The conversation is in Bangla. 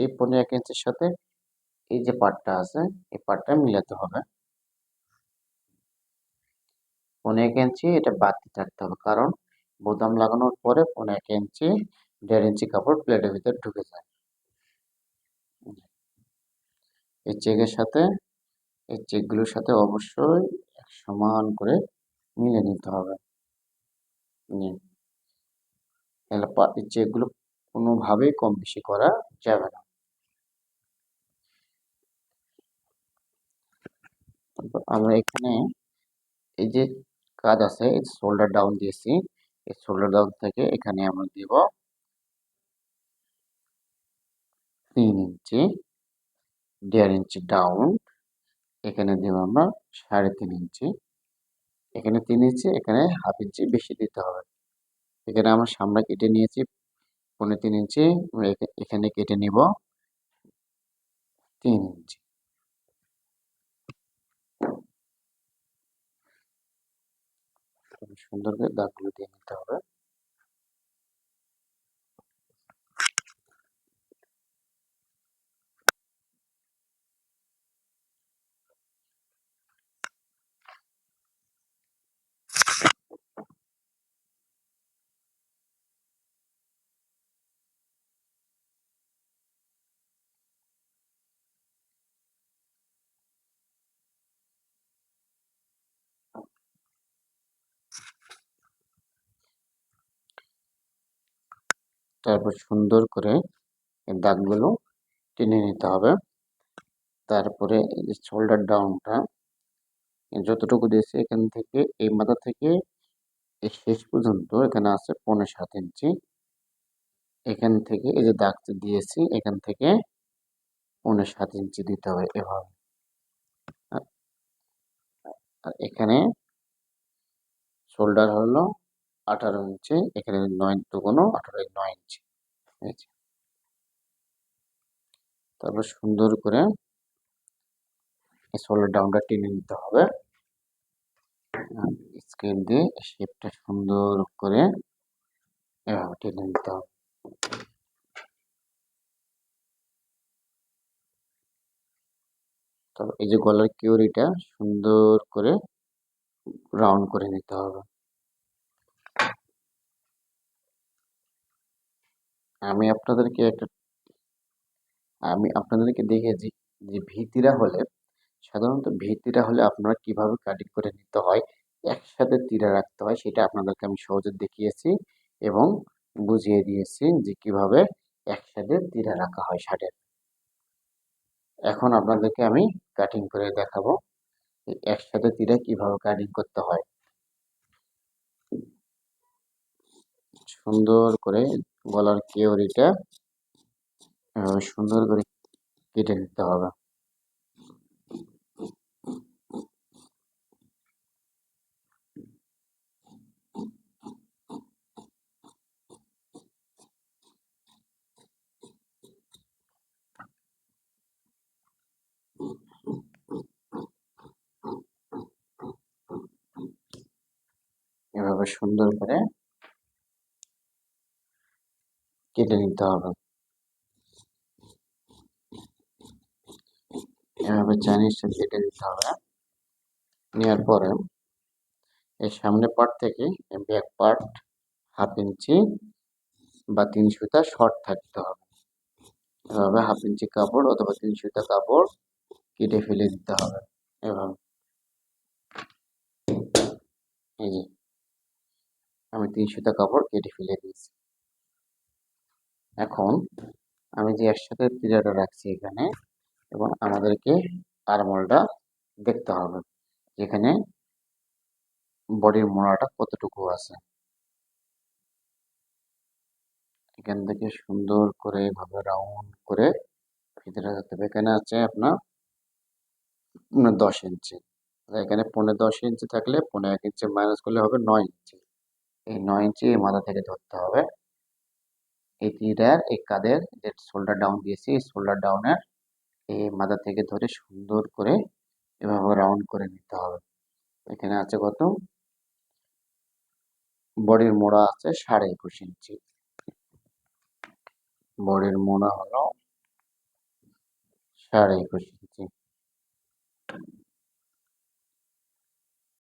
এই পনেরো এক ইঞ্চির সাথে এই যে পার্টটা আছে, এই পার্টটা মিলাতে হবে। পনেরো এক ইঞ্চি এটা বাড়তি থাকতে হবে, কারণ বোতাম লাগানোর পরে পনেরো এক ইঞ্চি দেড় ইঞ্চি কাপড় প্লেটের ভিতরে ঢুকে যায়। এই চেকের সাথে, এই চেকগুলোর সাথে অবশ্যই সমান করে মিলে নিতে হবে। তাহলে চেকগুলো কোনোভাবেই কম বেশি করা যাবে না। আমরা এখানে এই যে কাজ আছে শোল্ডার ডাউন দিয়েছি। এই শোল্ডার ডাউন থেকে এখানে আমরা দিব তিন ইঞ্চি, দেড় ইঞ্চি ডাউন এখানে দেব আমরা সাড়ে তিন ইঞ্চি। এখানে তিন ইঞ্চি, এখানে হাফ ইঞ্চি বেশি দিতে হবে। এখানে আমরা সামনে কেটে নিয়েছি পনেরো তিন ইঞ্চি। এখানে কেটে নিব তিন ইঞ্চি। সুন্দর করে দাগগুলো দিয়ে নিতে হবে। তারপর সুন্দর করে দাগগুলো টেনে নিতে হবে। তারপরে এই যে শোল্ডার ডাউনটা যতটুকু দিয়েছে এখান থেকে, এই মাথা থেকে এই শেষ পর্যন্ত এখানে আছে পনেরো সাত ইঞ্চি। এখান থেকে এই যে দাগটা দিয়েছি, এখান থেকে পনেরো সাত ইঞ্চি দিতে হবে এভাবে। আর এখানে শোল্ডার হলো আঠারো ইঞ্চি, এখানে নয় দুগুণো আঠারো নয় ইঞ্চি। তারপর সুন্দর করে শোল্ডার ডাউনটা টেনে নিতে হবে। স্কেল দিয়ে শেপটা সুন্দর করে এভাবে টেনে নিতে হবে। তারপর এই যে গলার কিউরিটা সুন্দর করে রাউন্ড করে নিতে হবে। আমি আপনাদেরকে একটা, আমি আপনাদেরকে দেখেছি যে ভিতিরা হলে, সাধারণত ভিতিরা হলে আপনারা কীভাবে কাটিং করে নিতে হয়, একসাথে তীরা রাখতে হয়, সেটা আপনাদেরকে আমি সহজে দেখিয়েছি এবং বুঝিয়ে দিয়েছি যে কীভাবে একসাথে তীরা রাখা হয় শার্টের এখন আপনাদেরকে আমি কাটিং করে দেখাবো একসাথে তীরা কীভাবে কাটিং করতে হয়। সুন্দর করে গলার কেওরিটা সুন্দর করে কেটে নিতে হবে। এভাবে সুন্দর করে কেটে নিতে হবে এভাবে চাইনিজটা কেটে দিতে হবে নেওয়ার পরে এই সামনে পার্ট থেকে ব্যাক পার্ট হাফ ইঞ্চি বা তিন সুতা শর্ট থাকতে হবে। এভাবে হাফ ইঞ্চি কাপড় অথবা তিন সুতা কাপড় কেটে ফেলে দিতে হবে এভাবে। এই যে, আমি তিন সুতা কাপড় কেটে ফেলে দিয়েছি। এখন আমি যে একসাথে তিরাটা রাখছি এখানে এবং আমাদেরকে আরমলটা দেখতে হবে, যেখানে বডির মোড়াটা কতটুকু আছে। এখান থেকে সুন্দর করে এভাবে রাউন্ড করে ভিতরে রাখতে হবে। এখানে আছে আপনার দশ ইঞ্চি। এখানে পনেরো দশ ইঞ্চি থাকলে পনেরো এক ইঞ্চি মাইনাস করলে হবে নয় ইঞ্চি। এই নয় ইঞ্চি এই মাথা থেকে ধরতে হবে। এই তীরের এই কাদের যে শোল্ডার ডাউন দিয়েছি, এই শোল্ডার ডাউনের এই মাথা থেকে ধরে সুন্দর করে এভাবে রাউন্ড করে নিতে হবে। এখানে আছে কত? বডির মোড়া আছে সাড়ে একুশ ইঞ্চি। বডির মোড়া হলো সাড়ে একুশ ইঞ্চি।